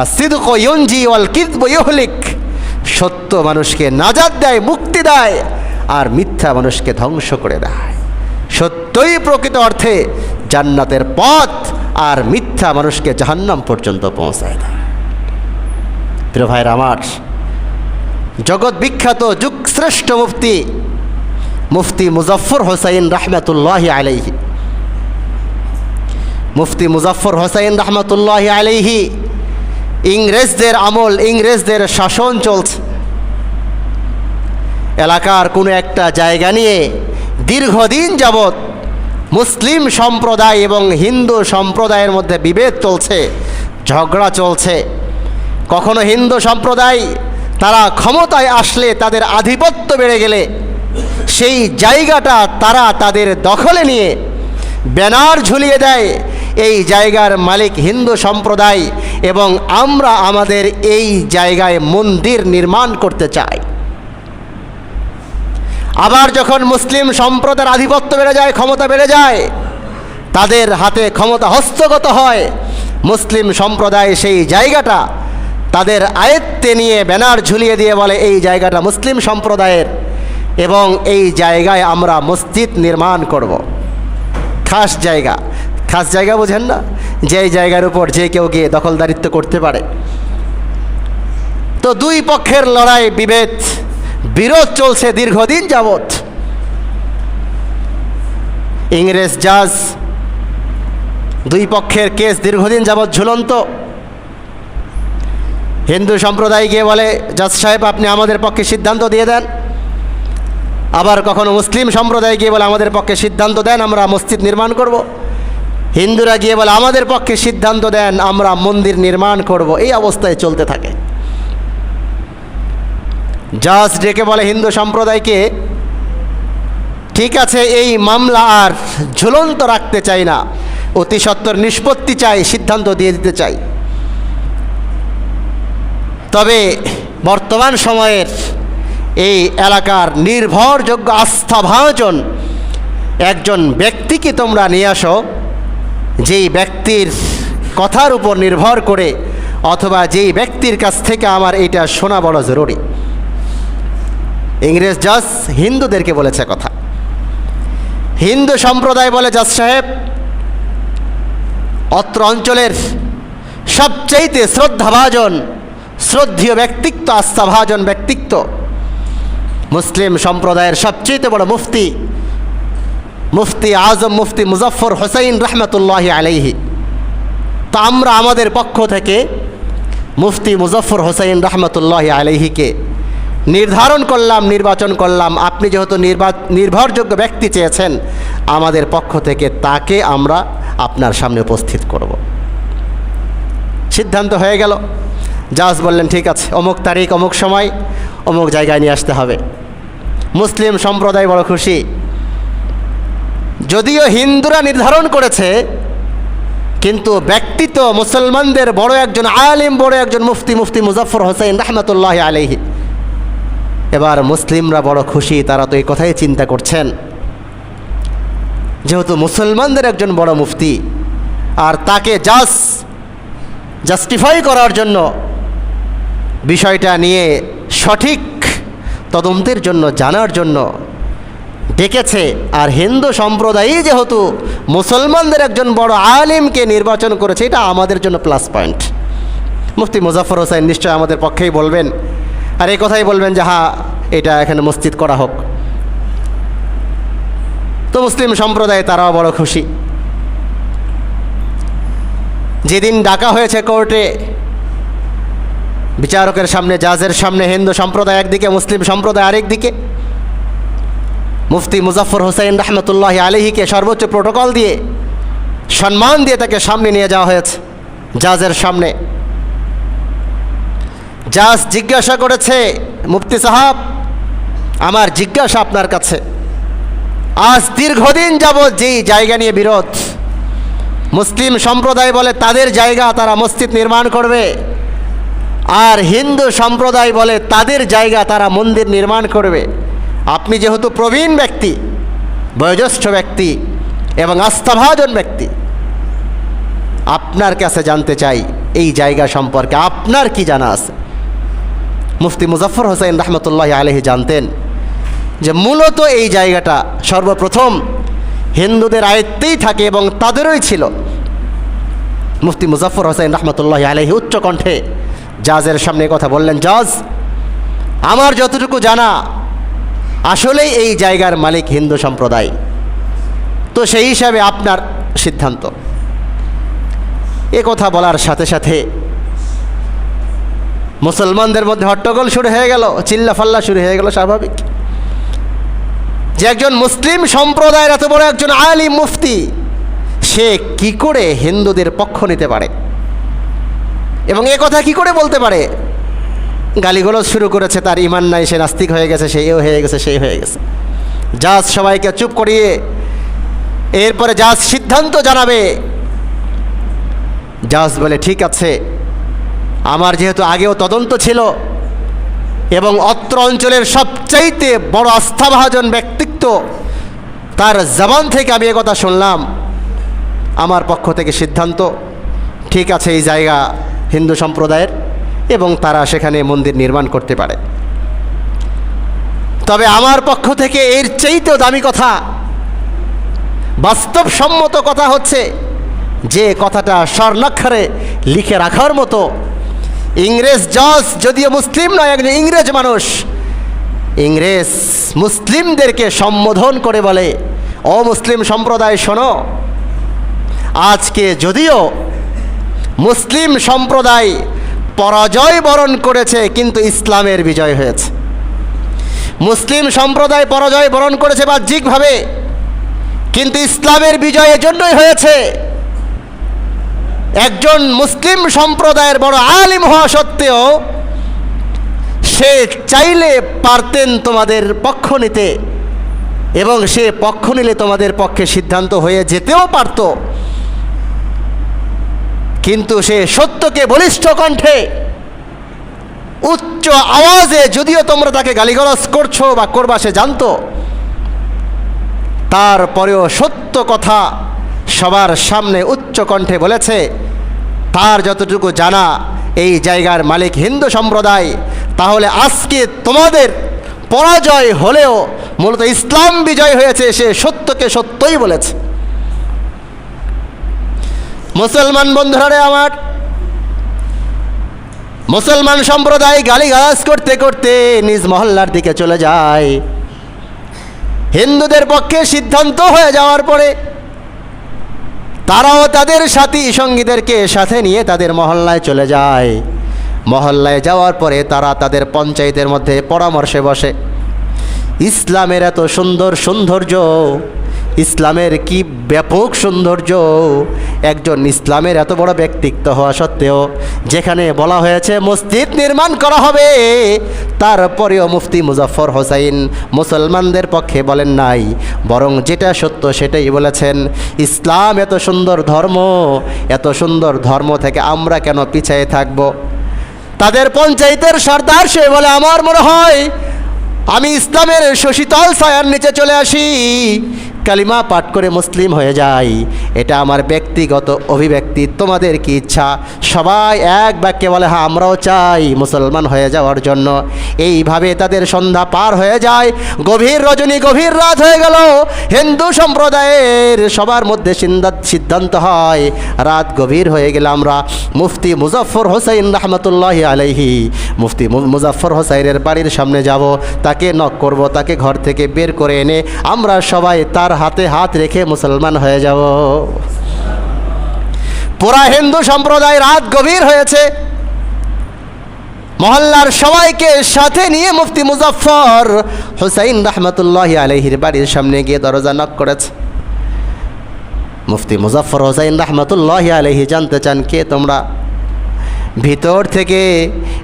আর সিদক ওয়াল কিদব ইহলিক সত্য মানুষকে নাজাদ দেয়, মুক্তি দেয়, আর মিথ্যা মানুষকে ধ্বংস করে দেয়। সত্যই প্রকৃত অর্থে জান্নাতের পথ আর মিথ্যা মানুষকে জাহান্নাম পর্যন্ত পৌঁছায় দেয়। প্রিয় ভাইয়ের আমার, জগৎ বিখ্যাত যুগ শ্রেষ্ঠ মুফতি মুফতি মুজফর হোসাইন রহমতুল্লাহ আলাইহি। মুফতি মুজফর হোসাইন রহমতুল্লাহ আলাইহি ইংরেজদের আমল, ইংরেজদের শাসন চলছে। এলাকার কোনো একটা জায়গা নিয়ে দীর্ঘদিন যাবৎ মুসলিম সম্প্রদায় এবং হিন্দু সম্প্রদায়ের মধ্যে বিভেদ চলছে, ঝগড়া চলছে। কখনো হিন্দু সম্প্রদায় তারা ক্ষমতায় আসলে তাদের আধিপত্য বেড়ে গেলে, সেই জায়গাটা তারা তাদের দখলে নিয়ে ব্যানার ঝুলিয়ে দেয়। এই জায়গার মালিক হিন্দু সম্প্রদায় এবং আমরা আমাদের এই জায়গায় মন্দির নির্মাণ করতে চাই আবার যখন মুসলিম সম্প্রদায়ের আধিপত্য বেড়ে যায়, ক্ষমতা বেড়ে যায়, তাদের হাতে ক্ষমতা হস্তগত হয়, মুসলিম সম্প্রদায় সেই জায়গাটা তাদের আয়ত্তে নিয়ে ব্যানার ঝুলিয়ে দিয়ে বলে, এই জায়গাটা মুসলিম সম্প্রদায়ের এবং এই জায়গায় আমরা মসজিদ নির্মাণ করব। খাস জায়গা খাস জায়গা বোঝেন না? যেই জায়গার উপর যে কেউ গিয়ে দখলদারিত্ব করতে পারে। তো দুই পক্ষের লড়াই বিভেদ, বিরোধ চলছে দীর্ঘদিন যাবৎ। ইংরেজ জাজ দুই পক্ষের কেস দীর্ঘদিন যাবৎ ঝুলন্ত। হিন্দু সম্প্রদায় গিয়ে বলে, জাজ সাহেব, আপনি আমাদের পক্ষে সিদ্ধান্ত দিয়ে দেন। আবার কখনো মুসলিম সম্প্রদায় গিয়ে বলে, আমাদের পক্ষে সিদ্ধান্ত দেন, আমরা মসজিদ নির্মাণ করব। হিন্দুরা গিয়ে বলে, আমাদের পক্ষে সিদ্ধান্ত দেন, আমরা মন্দির নির্মাণ করব। এই অবস্থায় চলতে থাকে। জাজ ডেকে বলে, হিন্দু সম্প্রদায়কে ঠিক আছে, এই মামলা আর ঝুলন্ত রাখতে চাই না। অতি সত্বর নিষ্পত্তি চাই, সিদ্ধান্ত দিয়ে দিতে চাই। তবে বর্তমান সময়ের এই এলাকার নির্ভরযোগ্য আস্থাভাজন একজন ব্যক্তিকে তোমরা নিয়ে আসো। যেই ব্যক্তির কথার উপর নির্ভর করে অথবা যেই ব্যক্তির কাছ থেকে আমার এটা শোনা বড় জরুরি। ইংরেজ জাজ হিন্দুদেরকে বলেছে কথা। হিন্দু সম্প্রদায় বলে জাজ সাহেব, অত্র অঞ্চলের সবচাইতে শ্রদ্ধাভাজন, শ্রদ্ধীয় ব্যক্তিত্ব, আস্থাভাজন ব্যক্তিত্ব মুসলিম সম্প্রদায়ের সবচেয়ে বড় মুফতি মুফতি আজম মুফতি মুজফর হোসাইন রহমতুল্লাহ আলাইহি। তা আমরা আমাদের পক্ষ থেকে মুফতি মুজফর হোসাইন রহমতুল্লাহ আলাইহিকে নির্ধারণ করলাম, নির্বাচন করলাম। আপনি যেহেতু নির্বা, নির্ভরযোগ্য ব্যক্তি চেয়েছেন, আমাদের পক্ষ থেকে তাকে আমরা আপনার সামনে উপস্থিত করব। সিদ্ধান্ত হয়ে গেল। জাজ বললেন, ঠিক আছে, অমুক তারিখ, অমুক সময়, অমুক জায়গায় নিয়ে আসতে হবে। মুসলিম সম্প্রদায় বড় খুশি। যদিও হিন্দুরা নির্ধারণ করেছে, কিন্তু ব্যক্তিত্ব মুসলমানদের বড় একজন আলিম, বড় একজন মুফতি মুফতি মুজফর হোসেন রহমতুল্লাহ আলহি এবার মুসলিমরা বড় খুশি, তারা তো এই কথাই চিন্তা করছেন। যেহেতু মুসলমানদের একজন বড় মুফতি, আর তাকে জাস জাস্টিফাই করার জন্য বিষয়টা নিয়ে সঠিক তদন্তের জন্য, জানার জন্য ডেকেছে। আর হিন্দু সম্প্রদায়ই যেহেতু মুসলমানদের একজন বড় আলিমকে নির্বাচন করেছে, এটা আমাদের জন্য প্লাস পয়েন্ট মুফতি মুজাফর হোসেন নিশ্চয় আমাদের পক্ষেই বলবেন। আর এই কথাই বলবেন যে হ্যাঁ এটা এখানে মসজিদ করা হোক। তো মুসলিম সম্প্রদায় তারাও বড় খুশি। যেদিন ডাকা হয়েছে কোর্টে, বিচারকের সামনে, জাজের সামনে, হিন্দু সম্প্রদায় একদিকে, মুসলিম সম্প্রদায় আরেকদিকে দিকে মুফতি মুজাফর হোসেন রহমতুল্লাহ আলহিকে সর্বোচ্চ প্রোটোকল দিয়ে সম্মান দিয়ে তাকে সামনে নিয়ে যাওয়া হয়েছে, জাজের সামনে। জাজ জিজ্ঞাসা করেছে, মুফতি সাহাব, আমার জিজ্ঞাসা আপনার কাছে। আজ দীর্ঘদিন যাব যেই জায়গা নিয়ে বিরোধ, মুসলিম সম্প্রদায় বলে তাদের জায়গা তারা মসজিদ নির্মাণ করবে, আর হিন্দু সম্প্রদায় বলে তাদের জায়গা তারা মন্দির নির্মাণ করবে। আপনি যেহেতু প্রবীণ ব্যক্তি, বয়োজ্যেষ্ঠ ব্যক্তি এবং আস্থাভাজন ব্যক্তি, আপনার কাছে জানতে চাই এই জায়গা সম্পর্কে আপনার কি জানা আছে? মুফতি মুজাফর হোসেন রহমতুল্লাহ আলহি জানতেন যে মূলত এই জায়গাটা সর্বপ্রথম হিন্দুদের আয়ত্তেই থাকে এবং তাদেরই ছিল। মুফতি মুজাফর হোসেন রহমতুল্লাহ আলহি উচ্চ কণ্ঠে জাজের সামনে কথা বললেন, জাজ, আমার যতটুকু জানা আসলেই এই জায়গার মালিক হিন্দু সম্প্রদায়। তো সেই হিসাবে আপনার সিদ্ধান্ত। এ কথা বলার সাথে সাথে মুসলমানদের মধ্যে হট্টগোল শুরু হয়ে গেল, চিল্লাফাল্লা শুরু হয়ে গেল স্বাভাবিক। যে একজন মুসলিম সম্প্রদায়ের এত বড় একজন আলিম মুফতি, সে কি করে হিন্দুদের পক্ষ নিতে পারে? এবং এ কথা কি করে বলতে পারে? গালিগুলো শুরু করেছে, তার ইমান নাই, সে নাস্তিক হয়ে গেছে, সে হয়ে গেছে সেই হয়ে গেছে। জাজ সবাইকে চুপ করিয়ে এরপরে জাজ সিদ্ধান্ত জানাবে। জাজ বলে, ঠিক আছে, আমার যেহেতু আগেও তদন্ত ছিল এবং অত্র অঞ্চলের সবচাইতে বড় আস্থাভাজন ব্যক্তিত্ব, তার জবান থেকে আমি কথা শুনলাম। আমার পক্ষ থেকে সিদ্ধান্ত, ঠিক আছে, এই জায়গা হিন্দু সম্প্রদায়ের এবং তারা সেখানে মন্দির নির্মাণ করতে পারে। তবে আমার পক্ষ থেকে এর চাইতেও দামি কথা, বাস্তবসম্মত কথা হচ্ছে যে কথাটা স্বর্ণাক্ষরে লিখে রাখার মতো, ইংরেজ জজ যদিও মুসলিম নয়, একজন ইংরেজ মানুষ, ইংরেজ মুসলিমদেরকে সম্বোধন করে বলে, ও মুসলিম সম্প্রদায়, শোনো, আজকে যদিও মুসলিম সম্প্রদায় পরাজয় বরণ করেছে, কিন্তু ইসলামের বিজয় হয়েছে। মুসলিম সম্প্রদায় পরাজয় বরণ করেছে বাহ্যিকভাবে, কিন্তু ইসলামের বিজয় এজন্যই হয়েছে। একজন মুসলিম সম্প্রদায়ের বড় আলিম হওয়া সত্ত্বেও, সে চাইলে পারতেন তোমাদের পক্ষ নিতে, এবং সে পক্ষ নিলে তোমাদের পক্ষে সিদ্ধান্ত হয়ে যেতেও পারত। কিন্তু সে সত্যকে বলিষ্ঠ কণ্ঠে, উচ্চ আওয়াজে যদিও তোমরা তাকে গালিগালাজ করছ বা করবা সে জানতো, তারপরেও সত্য কথা সবার সামনে উচ্চ কণ্ঠে বলেছে, তার যতটুকু জানা এই জায়গার মালিক হিন্দু সম্প্রদায়, তাহলে আজকে তোমাদের পরাজয় হলেও মূলত ইসলাম বিজয় হয়েছে, সে সত্যকে সত্যই বলেছে। মুসলমান বন্ধুরা রে আমার, মুসলমান সম্প্রদায় গালিগালাজ করতে করতে নিজ মহল্লার দিকে চলে যায়। হিন্দুদের পক্ষে সিদ্ধান্ত হয়ে যাওয়ার পরে তারাও তাদের সাথী সঙ্গীদেরকে সাথে নিয়ে তাদের মহল্লায় চলে যায়। মহল্লায় যাওয়ার পরে তারা তাদের পঞ্চায়েতের মধ্যে পরামর্শে বসে, ইসলামের এত সুন্দর সৌন্দর্য ইসলামের কি ব্যাপক সৌন্দর্য? একজন ইসলামের এত বড় ব্যক্তিত্ব হওয়া সত্ত্বেও যেখানে বলা হয়েছে মসজিদ নির্মাণ করা হবে, তারপরেও মুফতি মুজাফর হোসাইন মুসলমানদের পক্ষে বলেন নাই। বরং যেটা সত্য সেটাই বলেছেন, ইসলাম এত সুন্দর ধর্ম, এত সুন্দর ধর্ম থেকে আমরা কেন পিছিয়ে থাকব? তাদের পঞ্চায়েতের সর্দার সে বলে আমার মনে হয়, আমি ইসলামের শশীতল ছায়ার নিচে চলে আসি। কালিমা পাঠ করে মুসলিম হয়ে যাই। এটা আমার ব্যক্তিগত অভিব্যক্তি। তোমাদের কি ইচ্ছা? সবাই এক বাক্যে বলে হ্যাঁ আমরাও চাই মুসলমান হয়ে যাওয়ার জন্য। এইভাবে তাদের সন্ধ্যা পার হয়ে যায়। গভীর রজনী, গভীর রাত হয়ে গেল। হিন্দু সম্প্রদায়ের সবার মধ্যে সিদ্ধান্ত হয়। রাত গভীর হয়ে গেলে আমরা মুফতি মুজাফর হোসাইন রহমতুল্লাহ আলাইহি, মুফতি মুজাফর হোসাইনের বাড়ির সামনে যাব। তাকে নক করব, তাকে ঘর থেকে বের করে এনে আমরা সবাই তার হাতে হাত রেখে মুসলমান হয়ে যাব। পুরা হিন্দু সম্প্রদায় রাত গভীর হয়েছে। মহল্লার সবাইকে সাথে নিয়ে মুফতি মুজাফর হুসাইন রহমতুল্লাহ আলহির বাড়ির সামনে গিয়ে দরজা নক করেছে। মুফতি মুজাফর হোসাইন রহমতুল্লাহ আলহি জানতে চান কে তোমরা? ভিতর থেকে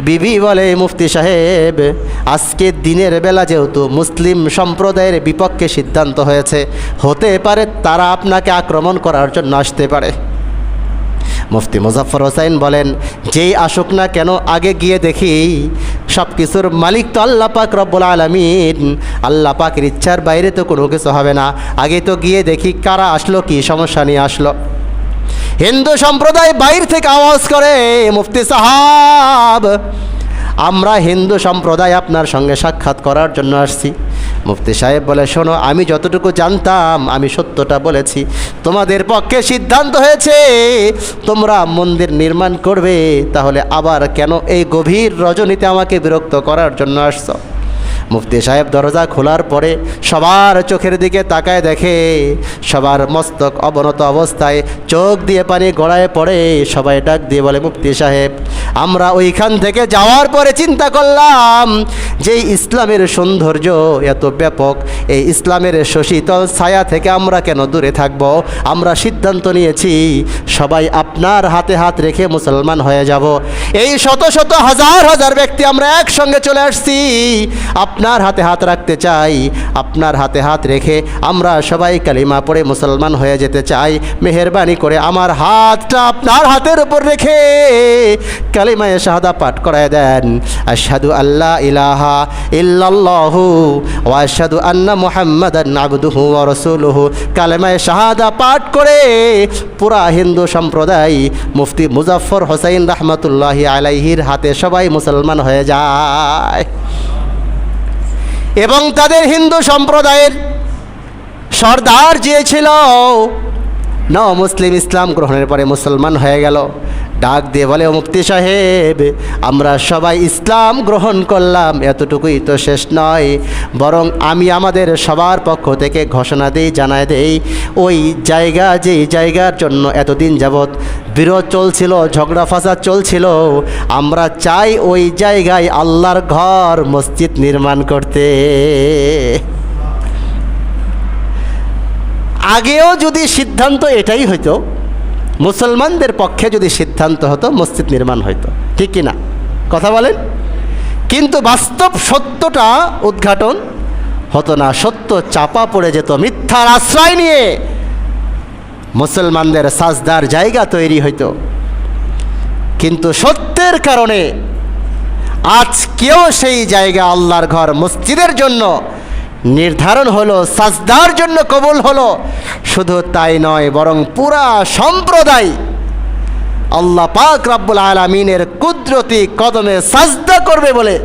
বিবি বলে, মুফতি সাহেব, আজকে দিনের বেলা যেহেতু মুসলিম সম্প্রদায়ের বিপক্ষে সিদ্ধান্ত হয়েছে, হতে পারে তারা আপনাকে আক্রমণ করার জন্য আসতে পারে। মুফতি মুজাফর হোসাইন বলেন, যেই আসুক না কেন, আগে গিয়ে দেখি সব কিছুর মালিক তো আল্লাহ পাক রব্বুল আলমিন। আল্লাহ পাকের ইচ্ছার বাইরে তো কোনো কিছু হবে না। আগে তো গিয়ে দেখি কারা আসলো, কি সমস্যা নিয়ে আসলো। হিন্দু সম্প্রদায় বাইর থেকে আওয়াজ করে, মুফতি সাহাব, আমরা হিন্দু সম্প্রদায় আপনার সঙ্গে সাক্ষাৎ করার জন্য আসছি। মুফতি সাহেব বলে, শোনো, আমি যতটুকু জানতাম, আমি সত্যটা বলেছি। তোমাদের পক্ষে সিদ্ধান্ত হয়েছে, তোমরা মন্দির নির্মাণ করবে, তাহলে আবার কেন এই গভীর রজনীতে আমাকে বিরক্ত করার জন্য আসছো? মুফতি সাহেব দরজা খোলার পরে সবার চোখের দিকে তাকায় দেখে, সবার মস্তক অবনত অবস্থায় চোখ দিয়ে পানি গড়ায় পড়ে, সবাই ডাক দিয়ে বলে, মুফতি সাহেব, আমরা ওইখান থেকে যাওয়ার পরে চিন্তা করলাম যে ইসলামের সৌন্দর্য এত ব্যাপক, এই ইসলামের শশীতল ছায়া থেকে আমরা কেন দূরে থাকব? আমরা সিদ্ধান্ত নিয়েছি, সবাই আপনার হাতে হাত রেখে মুসলমান হয়ে যাব। এই শত শত হাজার হাজার ব্যক্তি আমরা একসঙ্গে চলে আসছি। আপনার হাতে হাত রাখতে চাই, আপনার হাতে হাত রেখে আমরা সবাই কালিমা পড়ে মুসলমান হয়ে যেতে চাই। মেহরবানি করে আমার হাতটা আপনার হাতের উপর রেখে কালিমায় শাহাদা পাঠ করায় দেন। আশহাদু আল্লাহ ইলাহা ইল্লাল্লাহু ওয়া আশহাদু আন্না মুহাম্মাদান আবদুহু ওয়া রাসূলুহু। কালেমায় শাহাদা পাঠ করে পুরা হিন্দু সম্প্রদায় মুফতি মুজাফফর হোসাইন রহমতুল্লাহি আলাইহির হাতে সবাই মুসলমান হয়ে যায়। এবং তাদের হিন্দু সম্প্রদায়ের সর্দার যে ছিল না মুসলিম ইসলাম গ্রহণের পরে মুসলমান হয়ে গেল। ডাক দিয়ে বলে, "ও মুফতি সাহেব, আমরা সবাই ইসলাম গ্রহণ করলাম, এতটুকুই তো শেষ নয়। বরং আমি আমাদের সবার পক্ষ থেকে ঘোষণা দিই জানায় দেই, ওই জায়গা যেই জায়গার জন্য এতদিন যাবৎ বিরোধ চলছিল, ঝগড়া ফাসাদ চলছিল, আমরা চাই ওই জায়গায় আল্লাহর ঘর, মসজিদ নির্মাণ করতে। আগেও যদি সিদ্ধান্ত এটাই হইতো মুসলমানদের পক্ষে যদি সিদ্ধান্ত হতো, মসজিদ নির্মাণ হইতো। ঠিক কি না? কথা বলেন? কিন্তু বাস্তব সত্যটা উদ্ঘাটন হতো না। সত্য চাপা পড়ে যেত মিথ্যার আশ্রয় নিয়ে। মুসলমানদের সাজদার জায়গা তৈরি হইতো। কিন্তু সত্যের কারণে আজকেও সেই জায়গা আল্লাহর ঘর মসজিদের জন্য নির্ধারণ হলো, সাজদার জন্য কবুল হলো। শুধু তাই নয়, বরং পুরা সম্প্রদায় আল্লাহ পাক রাব্বুল আলমিনের কুদরতি কদমে সাজদা করবে বলে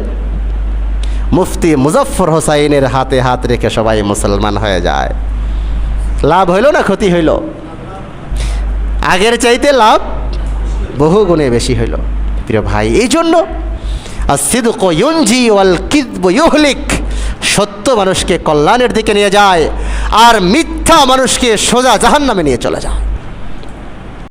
মুফতি মুজফর হোসাইনের হাতে হাত রেখে সবাই মুসলমান হয়ে যায়। লাভ হইল না ক্ষতি হইল? আগের চাইতে লাভ বহু গুণে বেশি হইল। প্রিয় ভাই এই জন্য আসিদক ইউনজি ওয়াল কিদব ইউহলিক সত্য মানুষকে কল্যাণের দিকে নিয়ে যায় আর মিথ্যা মানুষকে সোজা জাহান নামে নিয়ে চলে যায়।